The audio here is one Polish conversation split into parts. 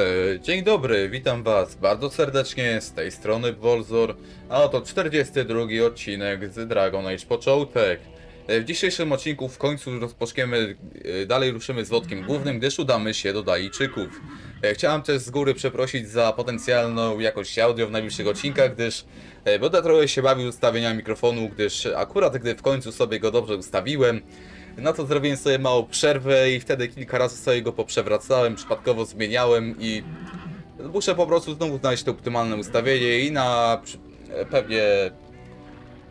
E, Dzień dobry, witam was bardzo serdecznie z tej strony Wolzor, a oto 42 odcinek z Dragon Age Początek. E, W dzisiejszym odcinku w końcu rozpoczniemy, e, dalej ruszymy z wodkiem głównym, gdyż udamy się do Dajczyków. E, Chciałem też z góry przeprosić za potencjalną jakość audio w najbliższych odcinkach, gdyż będę trochę się bawił ustawienia mikrofonu, gdyż akurat gdy w końcu sobie go dobrze ustawiłem, no to zrobiłem sobie małą przerwę i wtedy kilka razy sobie go poprzewracałem, przypadkowo zmieniałem i muszę po prostu znowu znaleźć to optymalne ustawienie i na e, pewnie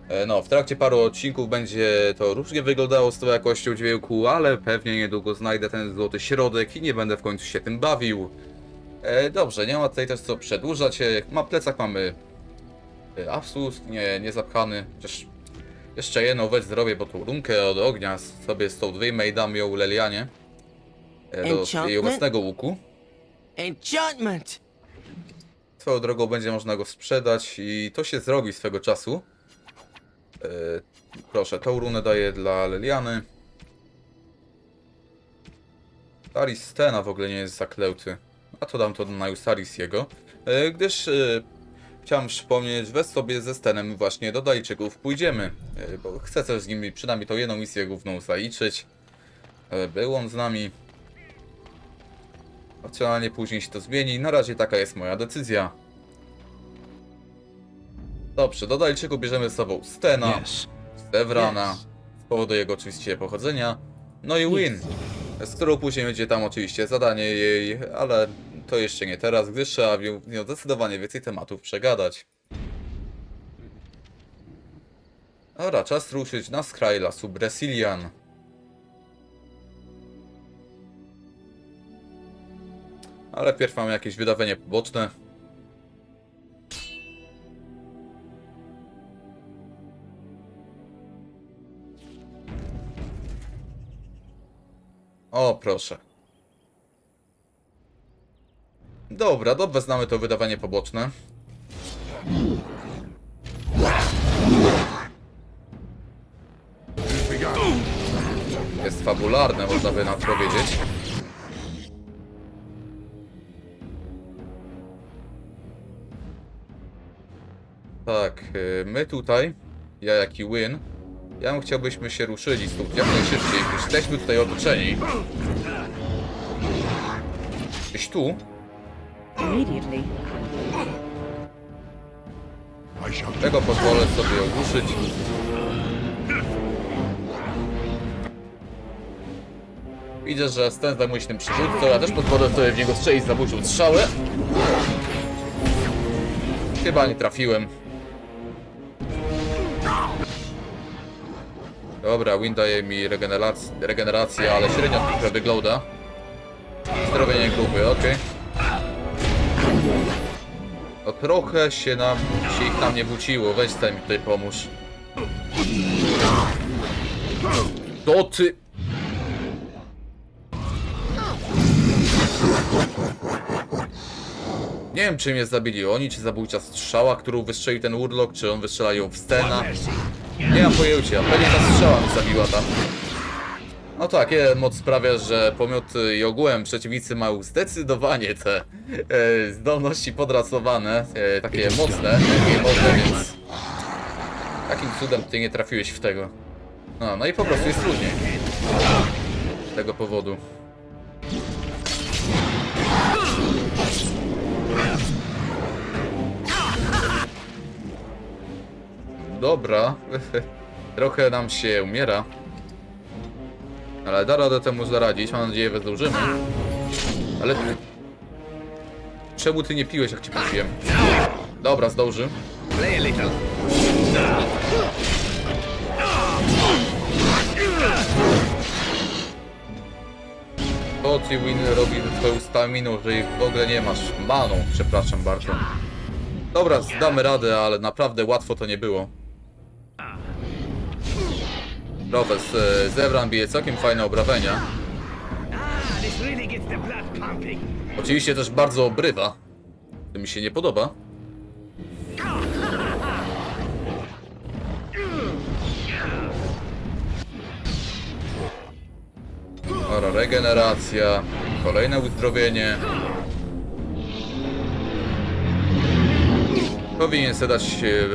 e, no w trakcie paru odcinków będzie to różnie wyglądało z tą jakością dźwięku, ale pewnie niedługo znajdę ten złoty środek i nie będę w końcu się tym bawił. E, dobrze, nie ma tutaj też co przedłużać. E, Na plecach mamy Apsus, nie, nie zapchany, chociaż jeszcze jedną weź zrobię, bo tą runkę od ognia sobie z tą wyjmę i dam ją Lelianie. e, Do jej obecnego łuku. Enchantment! Swoją drogą będzie można go sprzedać i to się zrobi swego czasu. E, proszę, tą runę daję dla Leliany. Taris Stena w ogóle nie jest zaklęty. A to dam to na Jusaris jego. E, gdyż e, chciałem przypomnieć, weź sobie ze Stenem właśnie do Dajczyków pójdziemy. E, bo chcę też z nimi przynajmniej tą jedną misję główną zaliczyć. Był on z nami. Opcjonalnie później się to zmieni. Na razie taka jest moja decyzja. Dobrze, do Dajczyku bierzemy z sobą Stena, Yes. Sevrana, Yes. z powodu jego oczywiście pochodzenia. No i Win, z którą później będzie tam oczywiście zadanie jej, ale to jeszcze nie teraz, gdyż trzeba nią zdecydowanie więcej tematów przegadać. Dobra, czas ruszyć na skraj lasu Brazilian. Ale pierw jakieś wydarzenie poboczne. O, proszę. Dobra, dobrze znamy to wydawanie poboczne. Jest fabularne, można by nam powiedzieć. Tak, y, my tutaj, ja jak i Win, ja bym chciał, byśmy się ruszyli stąd jak najszybciej, gdyż jesteśmy tutaj otoczeni. Gdzieś tu? Immediately. Tego pozwolę sobie ogłuszyć. Widzę, że Sten zajmuje się tym przywódcą, ja też pozwolę sobie w niego strzelić zabójczą strzałę. Chyba nie trafiłem. Dobra, Win daje mi regenerac regenerację, ale średnio trochę wygląda. Zdrowienie grupy, okej. Trochę się nam, się ich nam nie wróciło, weź mi tutaj pomóż. To ty... Nie wiem, czy mnie zabili oni, czy zabójcza strzała, którą wystrzelił ten Urlok, czy on wystrzela ją w Stena. Nie mam pojęcia, pewnie ta strzała mi zabiła tam. No tak, jeden moc sprawia, że pomioty i ogółem przeciwnicy mają zdecydowanie te e, zdolności podrasowane, e, takie mocne, takie mocne, więc... Jakim cudem ty nie trafiłeś w tego? No, no i po prostu jest trudniej. Z tego powodu. Dobra. Trochę nam się umiera. Ale da radę temu zaradzić, mam nadzieję, że zdążymy. Ale... Czemu ty nie piłeś, jak ci prosiłem? Dobra, zdąży. To ty Win robi twoją staminą, że jej w ogóle nie masz. Maną, przepraszam bardzo. Dobra, damy radę, ale naprawdę łatwo to nie było. Robes z e, Zebran bije całkiem fajne obrażenia. Oczywiście też bardzo obrywa. To mi się nie podoba. Ora, regeneracja. Kolejne uzdrowienie. Powinien sobie dać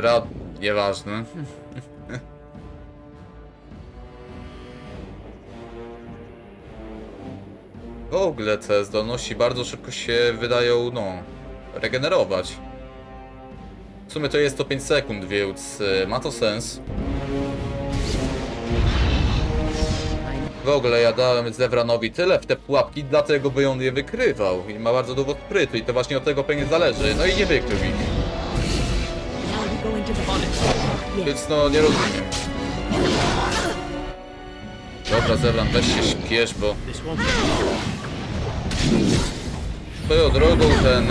rad... Nieważne. W ogóle te zdolności bardzo szybko się wydają, no, regenerować. W sumie to jest to 5 sekund, więc e, ma to sens. W ogóle ja dałem Zewranowi tyle w te pułapki, dlatego by on je wykrywał. I ma bardzo dużo sprytu i to właśnie od tego pewnie zależy. No i nie wykrył ich. Więc no, nie rozumiem. Dobra, Zewran, weź się śpiesz, bo swoją drogą ten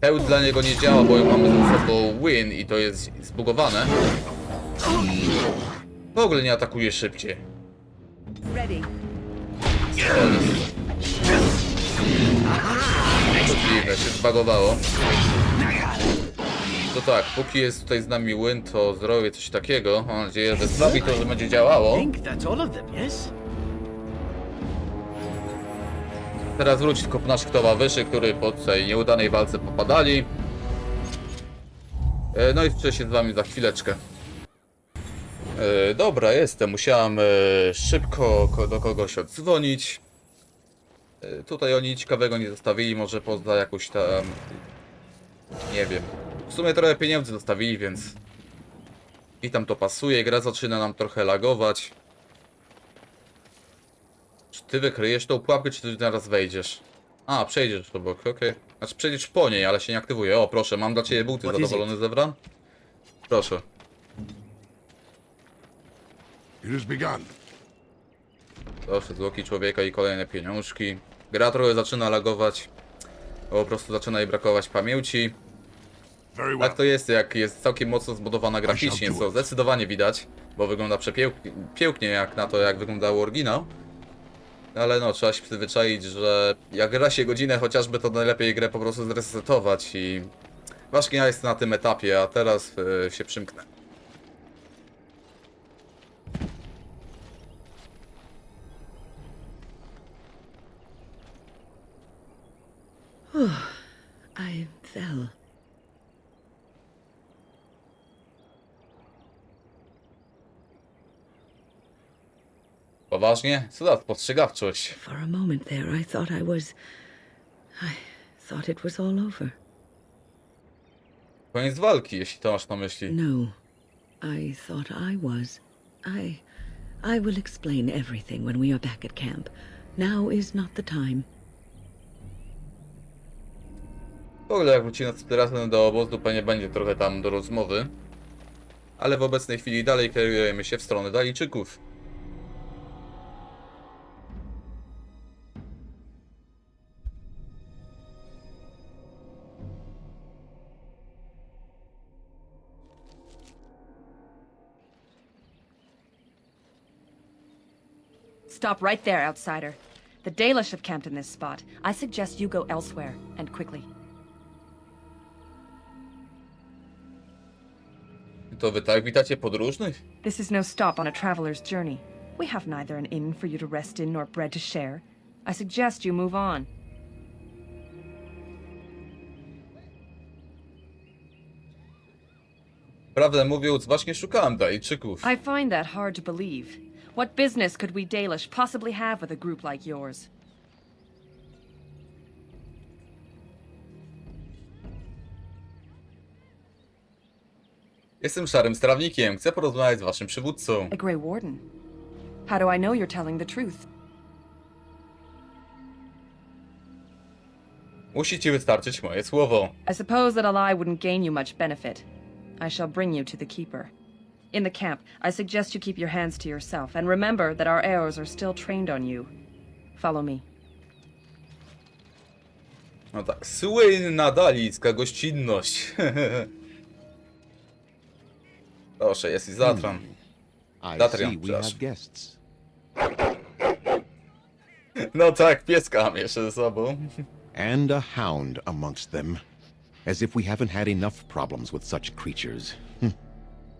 hełd dla niego nie działa, bo mamy ze sobą win i to jest zbugowane. W ogóle nie atakuje szybciej. Dziwne, się zbagowało. To tak, póki jest tutaj z nami Win, to zrobię coś takiego. Mam nadzieję, że sprawi to, że będzie działało. Teraz wróci tylko naszych towarzyszy, którzy po tej nieudanej walce popadali. E, No i wcześniej się z wami za chwileczkę. E, Dobra, jestem. Musiałem e, szybko ko- do kogoś oddzwonić. E, Tutaj oni ciekawego nie zostawili, może poza jakąś tam... Nie wiem. W sumie trochę pieniędzy zostawili, więc... I tam to pasuje. Gra zaczyna nam trochę lagować. Czy ty wykryjesz tą pułapkę, czy ty zaraz wejdziesz? A, przejdziesz obok, okej. Znaczy przejdziesz po niej, ale się nie aktywuje. O, proszę, mam dla ciebie buty. Zadowolony Zewran? Proszę. It has begun. Proszę, zwłoki człowieka i kolejne pieniążki. Gra trochę zaczyna lagować. bo Po prostu zaczyna jej brakować pamięci. Tak to jest, jak jest całkiem mocno zbudowana graficznie, co zdecydowanie widać, bo wygląda przepięknie jak na to, jak wyglądał oryginał. Ale no, trzeba się przyzwyczaić, że jak gra się godzinę chociażby, to najlepiej grę po prostu zresetować i... Właśnie ja jestem na tym etapie, a teraz e, się przymknę. I fell. Poważnie? Co za postrzegawczość? For a moment there, I thought I was. I thought it was all over. Koniec walki, jeśli to masz na myśli. No, I thought I was. I. I will explain everything when we are back at camp. Now is not the time. W ogóle jak wrócimy razem do obozu, pewnie będzie trochę tam do rozmowy. Ale w obecnej chwili dalej kierujemy się w stronę Dalijczyków. Stop right there, outsider. The Dalish have camped in this spot. I suggest you go elsewhere, and quickly. To wy tak witacie podróżnych? This is no stop on a traveler's journey. We have neither an inn for you to rest in nor bread to share. I suggest you move on. Prawdę mówiąc, właśnie szukałem Dalijczyków. I find that hard to believe. What business could we Dalish possibly have with a group like yours? Jestem szarym strawnikiem, chcę porozmawiać z waszym przywódcą. A Grey Warden. How do I know you're telling the truth? Musi ci wystarczyć moje słowo. I suppose that a lie wouldn't gain you much benefit. I shall bring you to the Keeper. In the camp, I suggest you keep your hands to yourself, and remember that our arrows are still trained on you. Follow me. No tak, słynna dalicka gościnność. Proszę, jest i Zatran. Hmm. I Datrian, see we przepraszam. have guests. No tak, pieska mam jeszcze ze sobą. And a hound amongst them. As if we haven't had enough problems with such creatures. Hmm.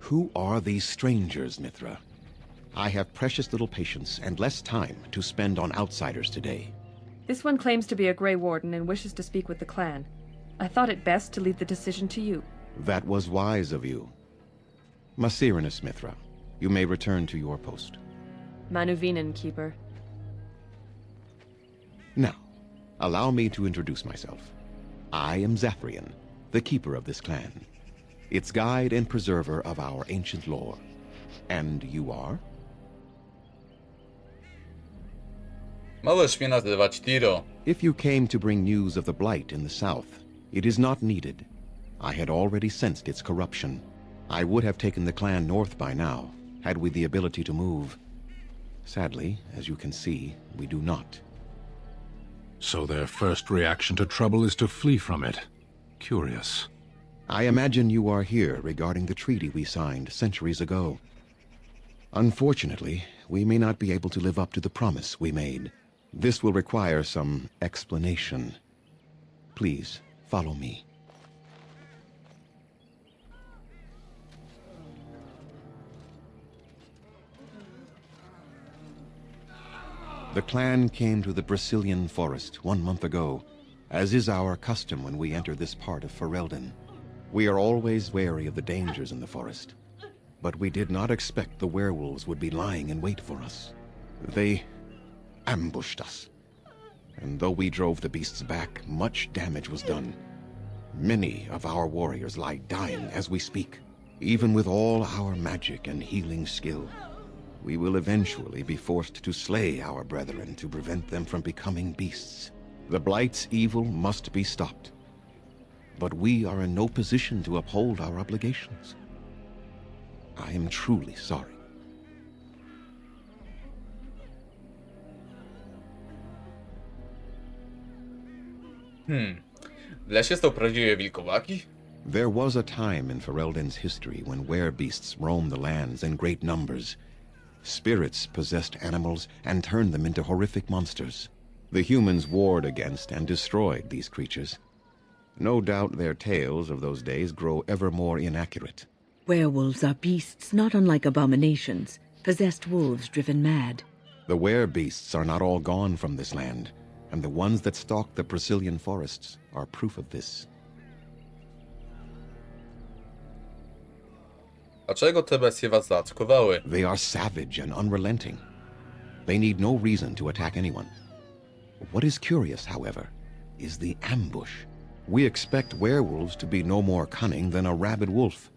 Who are these strangers, Mithra? I have precious little patience and less time to spend on outsiders today. This one claims to be a Grey Warden and wishes to speak with the clan. I thought it best to leave the decision to you. That was wise of you. Masirinus Mithra, you may return to your post. Manuvinen, Keeper. Now, allow me to introduce myself. I am Zathrian, the keeper of this clan, its guide and preserver of our ancient lore. And you are? Możesz mnie nazywać Tiro. If you came to bring news of the Blight in the south, it is not needed. I had already sensed its corruption. I would have taken the clan north by now, had we the ability to move. Sadly, as you can see, we do not. So their first reaction to trouble is to flee from it. Curious. I imagine you are here regarding the treaty we signed centuries ago. Unfortunately, we may not be able to live up to the promise we made. This will require some explanation. Please, follow me. The clan came to the Brazilian forest one month ago, as is our custom when we enter this part of Ferelden. We are always wary of the dangers in the forest, but we did not expect the werewolves would be lying in wait for us. They ambushed us, and though we drove the beasts back, much damage was done. Many of our warriors lie dying as we speak. Even with all our magic and healing skill, we will eventually be forced to slay our brethren to prevent them from becoming beasts. The Blight's evil must be stopped. But we are in no position to uphold our obligations. I am truly sorry. Hmm. W lesie są prawdziwe wilkowaki? There was a time in Ferelden's history when werebeasts roamed the lands in great numbers. Spirits possessed animals and turned them into horrific monsters. The humans warred against and destroyed these creatures. No doubt their tales of those days grow ever more inaccurate. Werewolves are beasts not unlike abominations, possessed wolves driven mad. The werebeasts are not all gone from this land, and the ones that stalk the Brazilian forests are proof of this. Dlaczego te bestie was zaatakowały? They are savage and unrelenting. They need no reason to attack anyone. What is curious, however, is the ambush. We expect werewolves to be no more cunning than a rabid wolf.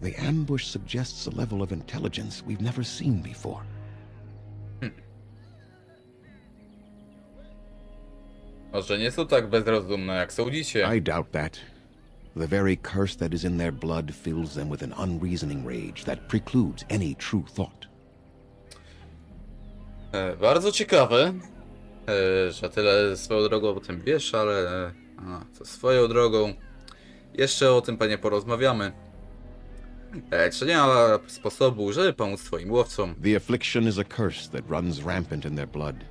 The ambush suggests a level of intelligence we've never seen before. Może nie są tak bezrozumne jak sądzicie. I doubt that. The very curse that is in their blood fills them with an unreasoning rage that precludes any true thought. E, bardzo ciekawe, e, że tyle swoją drogą o tym wiesz, ale e, a, to swoją drogą. Jeszcze o tym panie porozmawiamy. E, czy nie ma sposobu, żeby pomóc twoim łowcom? The affliction is a curse that runs rampant in their blood,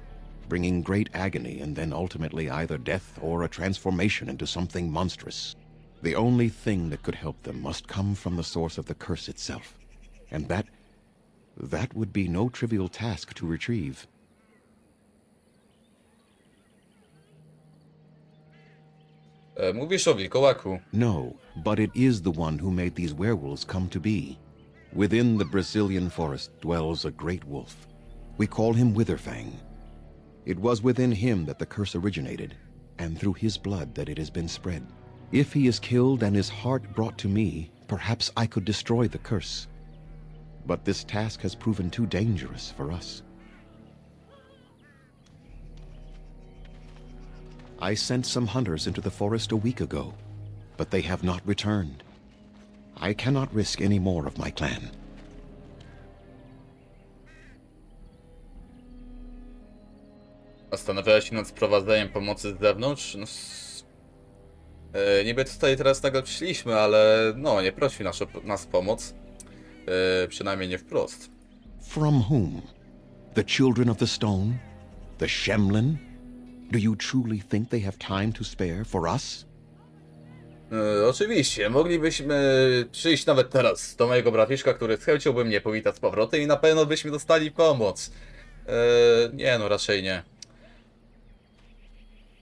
bringing great agony and then ultimately either death or a transformation into something monstrous. The only thing that could help them must come from the source of the curse itself. And that. that would be no trivial task to retrieve. E, mówisz o wilkołaku. No, but it is the one who made these werewolves come to be. Within the Brazilian forest dwells a great wolf. We call him Witherfang. It was within him that the curse originated, and through his blood that it has been spread. If he is killed and his heart brought to me, perhaps I could destroy the curse. But this task has proven too dangerous for us. I sent some hunters into the forest a week ago, but they have not returned. I cannot risk any more of my clan. Zastanawiałeś się nad sprowadzeniem pomocy z zewnątrz? No, s- e, niby tutaj teraz nagle przyszliśmy, ale no, nie prosi nas o nas pomoc. E, przynajmniej nie wprost. From whom? The children of the stone? The Shemlin? Do you truly think they have time to spare for us? E, oczywiście, moglibyśmy przyjść nawet teraz do mojego bratiszka, który z chęcią by mnie powitał z powrotem i na pewno byśmy dostali pomoc. E, nie no, raczej nie.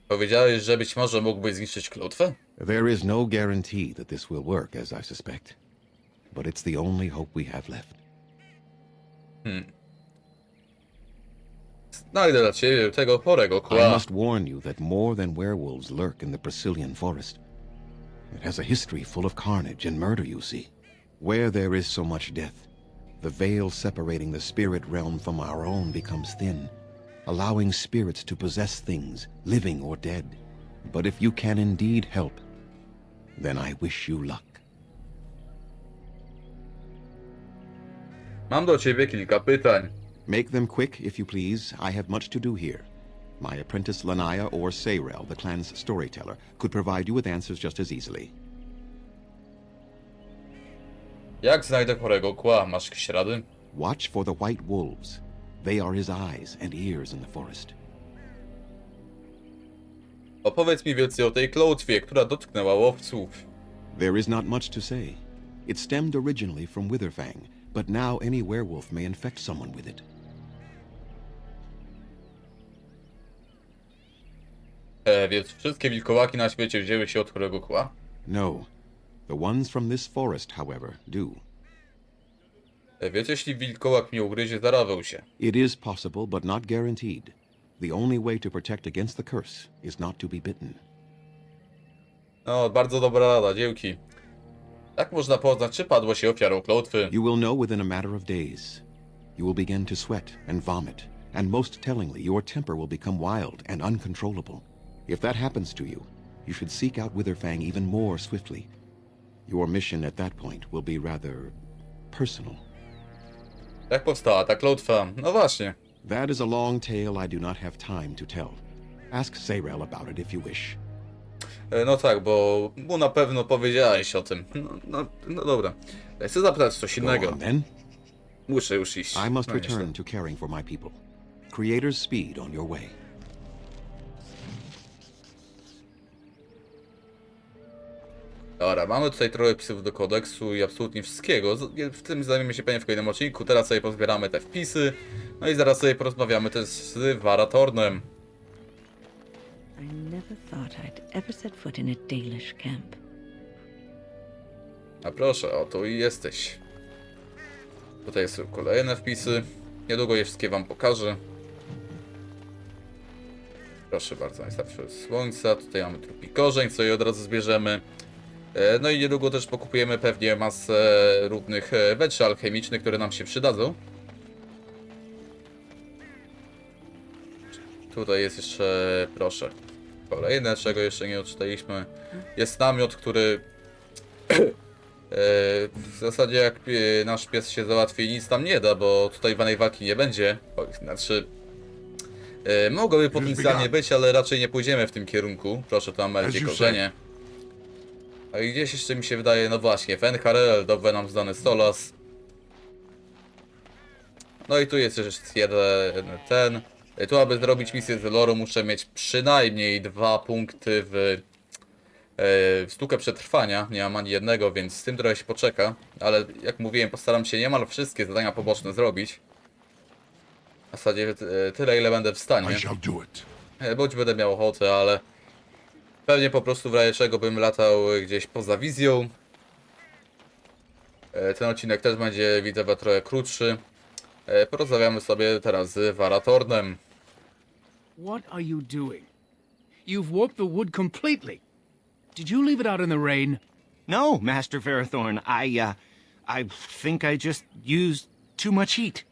Powiedziałeś, że być może mógłbyś zniszczyć klątwę? There is no guarantee that this will work, as I suspect. But it's the only hope we have left. Znajdę dla ciebie tego chorego I kła. must warn you that more than werewolves lurk in the Brazilian forest. It has a history full of carnage and murder, you see. Where there is so much death, the veil separating the spirit realm from our own becomes thin, allowing spirits to possess things, living or dead. But if you can indeed help, then I wish you luck. Mam do ciebie kilka pytań. Make them quick, if you please. I have much to do here. My apprentice Lanaya or Sayrel, the clan's storyteller, could provide you with answers just as easily. Jak znajdę chorego kła? Masz jakieś rady? Watch for the white wolves. They are his eyes and ears in the forest. Opowiedz mi więcej o tej klątwie, która dotknęła łowców. There is not much to say. It stemmed originally from Witherfang, but now any werewolf may infect someone with it. E, więc wszystkie wilkołaki na świecie wzięły się od chorego kła? No. The ones from this forest, however, do. E, więc jeśli wilkołak mnie ugryzie, zarażę się. It is possible, but not guaranteed. The only way to protect against the curse is not to be bitten. No, bardzo dobra rada, dzięki. Jak można poznać, czy padło się ofiarą klątwy? You will know within a matter of days. You will begin to sweat and vomit, and most tellingly, your temper will become wild and uncontrollable. If that happens to you, you should seek out Witherfang even more swiftly. Your mission at that point will be rather personal. Jak powstała ta klątwa? No właśnie. That is a long tale I do not have time to tell. Ask Sayrel about it if you wish. E, No tak, bo mu na pewno powiedziałeś o tym. No, no, no dobra. Chcę zapytać coś Go innego. on then. Muszę już iść. I must No return to caring for my people. Creator's speed on your way. Dobra, mamy tutaj trochę wpisów do kodeksu i absolutnie wszystkiego. W tym zajmiemy się pewnie w kolejnym odcinku. Teraz sobie pozbieramy te wpisy. No i zaraz sobie porozmawiamy też z Varatornem. I never thought I'd ever set foot in a Dalish camp. A proszę, o tu i jesteś. Tutaj są kolejne wpisy. Niedługo je wszystkie wam pokażę. Proszę bardzo, najstarsze słońca. Tutaj mamy trupi korzeń, co je od razu zbierzemy. E, No i niedługo też pokupujemy pewnie masę różnych weczy alchemicznych, które nam się przydadzą. Tutaj jest jeszcze, proszę, kolejne, czego jeszcze nie odczytaliśmy. Jest namiot, który E, W zasadzie jak e, nasz pies się załatwi, nic tam nie da, bo tutaj wanej walki nie będzie. Znaczy, mogłoby potencjalnie być, ale raczej nie pójdziemy w tym kierunku. Proszę, elfie you korzenie. A i gdzieś jeszcze mi się wydaje, no właśnie, Fenharel, dobrze nam znany Stolas. No i tu jest jeszcze jeden ten. Tu, aby zrobić misję z loru, muszę mieć przynajmniej dwa punkty w e, sztukę przetrwania, nie mam ani jednego, więc z tym trochę się poczeka, ale jak mówiłem, postaram się niemal wszystkie zadania poboczne zrobić. W zasadzie e, tyle, ile będę w stanie. E, bądź będę miał ochotę, ale pewnie po prostu w razie czego bym latał gdzieś poza wizją. E, Ten odcinek też będzie, widzę, trochę krótszy. E, Porozmawiamy sobie teraz z Varatornem. What are you doing? You've warped the wood completely. Did you leave it out in the rain? No, Master Ferrothorn. I, uh, I think I just used too much heat.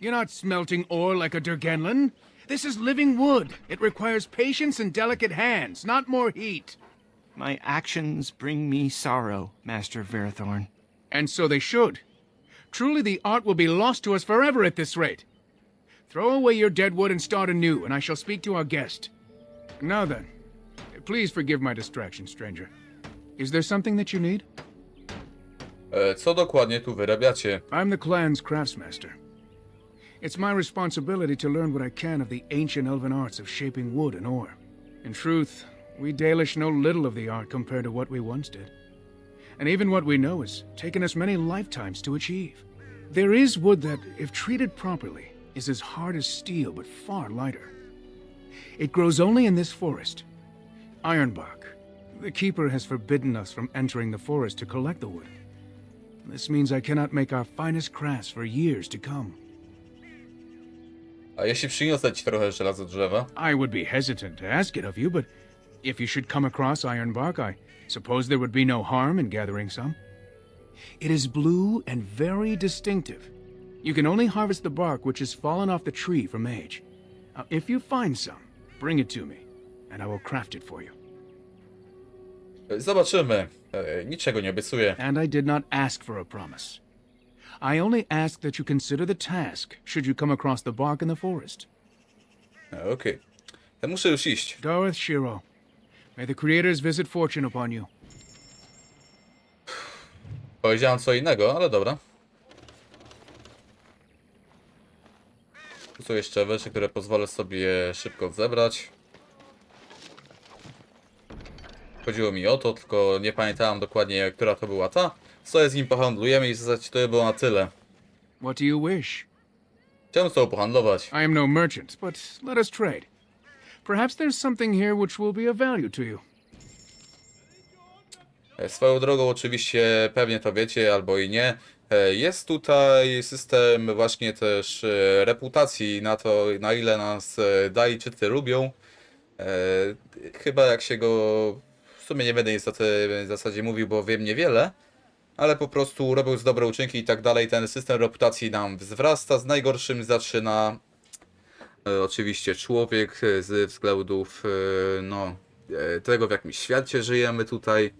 You're not smelting ore like a Durgenlin. This is living wood. It requires patience and delicate hands, not more heat. My actions bring me sorrow, Master Ferrothorn. And so they should. Truly, the art will be lost to us forever at this rate. Throw away your dead wood and start anew, and I shall speak to our guest. Now then, please forgive my distraction, stranger. Is there something that you need? E, Co dokładnie tu wyrabiacie? I'm the clan's craftsmaster. It's my responsibility to learn what I can of the ancient elven arts of shaping wood and ore. In truth, we Dalish know little of the art compared to what we once did. And even what we know has taken us many lifetimes to achieve. There is wood that, if treated properly, is as hard as steel but far lighter. It grows only in this forest. Ironbark, The Keeper has forbidden us from entering the forest to collect the wood. This means I cannot make our finest crafts for years to come. A jeśli przyniosę ci trochę żelazo drzewa? I would be hesitant to ask it of you, but if you should come across iron bark, I suppose there would be no harm in gathering some. It is blue and very distinctive. You can only harvest the bark which has fallen off the tree from age. Now, if you find some, bring it to me, and I will craft it for you. Zobaczymy. E, niczego nie obiecuję. And I did not ask for a promise. I only ask that you consider the task should you come across the bark in the forest. Okej. Ja Muszę już iść. Dareth Shiro, may the creators visit fortune upon you. Powiedziałem co innego, ale dobra. Tu są jeszcze rzeczy, które pozwolę sobie szybko zebrać. Chodziło mi o to, tylko nie pamiętałem dokładnie, która to była ta. Co z nim pohandlujemy i w zasadzie to by było na tyle. What do you wish? Chciałem z tobą pohandlować. I am no merchant, but let us trade. Perhaps there's something here which will be of value to you. E, Swoją drogą oczywiście pewnie to wiecie albo i nie. e, Jest tutaj system właśnie też e, reputacji na to, na ile nas e, Dajczycy lubią. Chyba jak się go... Sumie nie będę niestety w zasadzie mówił, bo wiem niewiele. Ale po prostu robią z dobre uczynki i tak dalej. Ten system reputacji nam wzrasta. Z najgorszym zaczyna e, oczywiście człowiek e, z względów e, no, e, tego w jakim świecie żyjemy tutaj.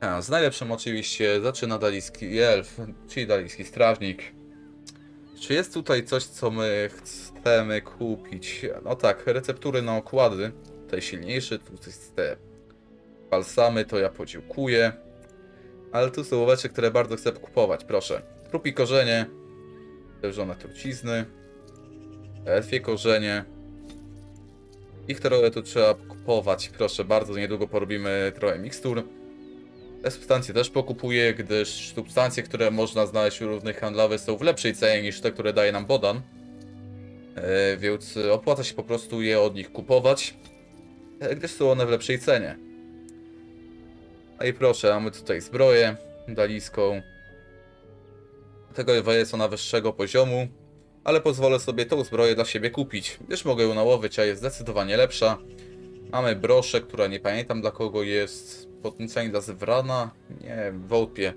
A, z najlepszym oczywiście zaczyna dalijski elf, czyli dalijski strażnik. Czy jest tutaj coś, co my chcemy kupić? No tak, receptury na okłady. Tutaj silniejszy, tu jest te balsamy, to ja podziękuję. Ale tu są rzeczy, które bardzo chcę kupować, proszę. Trup i korzenie, żone trucizny, elfie korzenie. Ich trochę tu trzeba kupować, proszę bardzo, niedługo porobimy trochę mikstur. Te substancje też pokupuję, gdyż substancje, które można znaleźć u różnych handlarzy są w lepszej cenie niż te, które daje nam Bodan. E, więc opłaca się po prostu je od nich kupować, e, gdyż są one w lepszej cenie. No i proszę, mamy tutaj zbroję dalijską. Tego jest ona wyższego poziomu, ale pozwolę sobie tą zbroję dla siebie kupić, gdyż mogę ją nałowić, a jest zdecydowanie lepsza. Mamy broszę, która nie pamiętam dla kogo jest. Potencjalnie dla Zewrana? Nie, wątpię.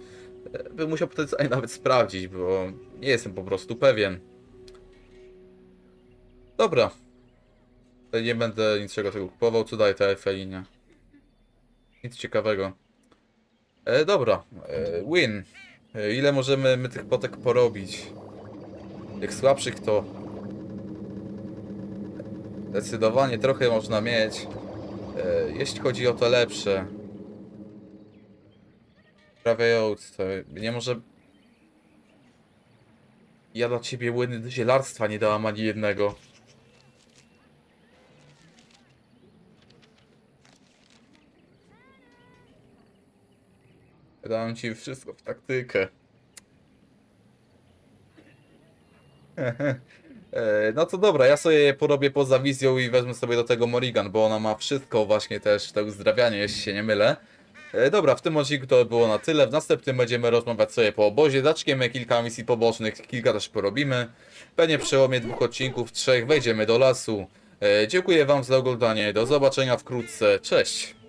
E, Bym musiał potencjalnie nawet sprawdzić, bo nie jestem po prostu pewien. Dobra. E, Nie będę niczego tego kupował. Co daje ta Efelinia? Nic ciekawego. E, dobra. E, win. E, ile możemy my tych potek porobić? Tych słabszych to... Zdecydowanie trochę można mieć. E, jeśli chodzi o te lepsze. Sprawiające. Nie może. Ja dla ciebie łyny do zielarstwa nie dałam ani jednego. Dałem ci wszystko w taktykę. E, No to dobra, ja sobie porobię poza wizją i wezmę sobie do tego Morrigan, bo ona ma wszystko właśnie też, to uzdrawianie, jeśli się nie mylę. E, Dobra, w tym odcinku to było na tyle. W następnym będziemy rozmawiać sobie po obozie. Zaczniemy kilka misji pobocznych, kilka też porobimy. Pewnie przełomie dwóch odcinków, trzech wejdziemy do lasu. E, Dziękuję Wam za oglądanie. Do zobaczenia wkrótce. Cześć!